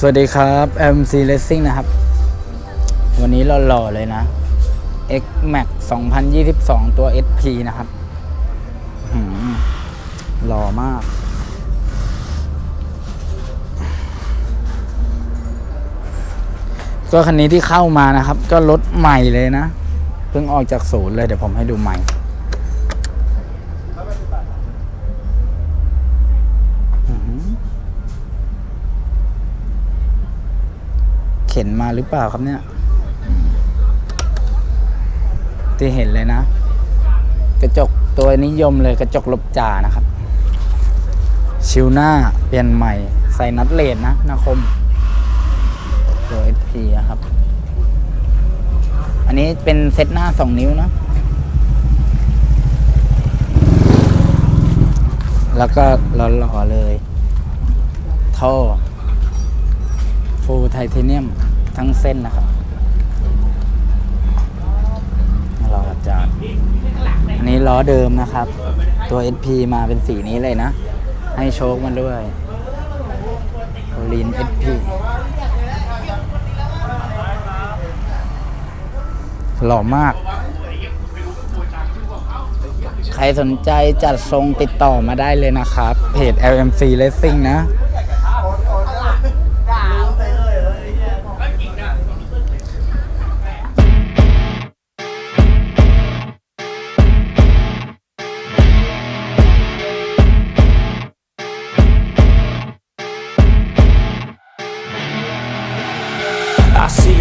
สวัสดีครับ MC Racing นะครับ วันนี้หล่อๆเลยนะ X Max 2022 ตัว SP นะครับหืมหล่อมาก ก็คันนี้ที่เข้ามานะครับ ก็รถใหม่เลยนะ เพิ่งออกจากศูนย์เลย เดี๋ยวผมให้ดูใหม่ อื้อหือเข็นมาหรือเปล่าครับเนี่ยที่เห็นเลยนะ กระจกตัวนิยมเลยกระจกลบจ่านะครับ ชิวหน้าเปลี่ยนใหม่ ใส่นัดเลนนะนาคมตัว SP อะครับ อันนี้เป็นเซตหน้าสองนิ้วนะแล้วก็หล่อๆเลย ท่อ ฟูไทเทเนียม ทั้งเส้นนะครับเราจานอันนี้ล้อเดิมนะครับ ตัว SP มาเป็นสีนี้เลยนะ ให้โชคมันด้วยโอลิน SP หล่อมาก ใครสนใจจัดทรงติดต่อมาได้เลยนะครับ เพจ LMC Racing นะ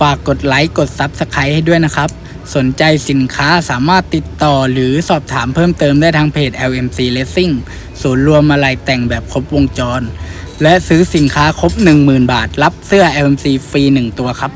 ฝากกดไลค์กด Subscribe ให้ด้วยนะครับ สนใจสินค้าสามารถติดต่อหรือสอบถามเพิ่มเติมได้ทางเพจ LMC Racing ศูนย์รวมอะไรแต่งแบบครบวงจร และซื้อสินค้าครบ 10,000 บาท รับเสื้อ LMC ฟรี 1 ตัวครับ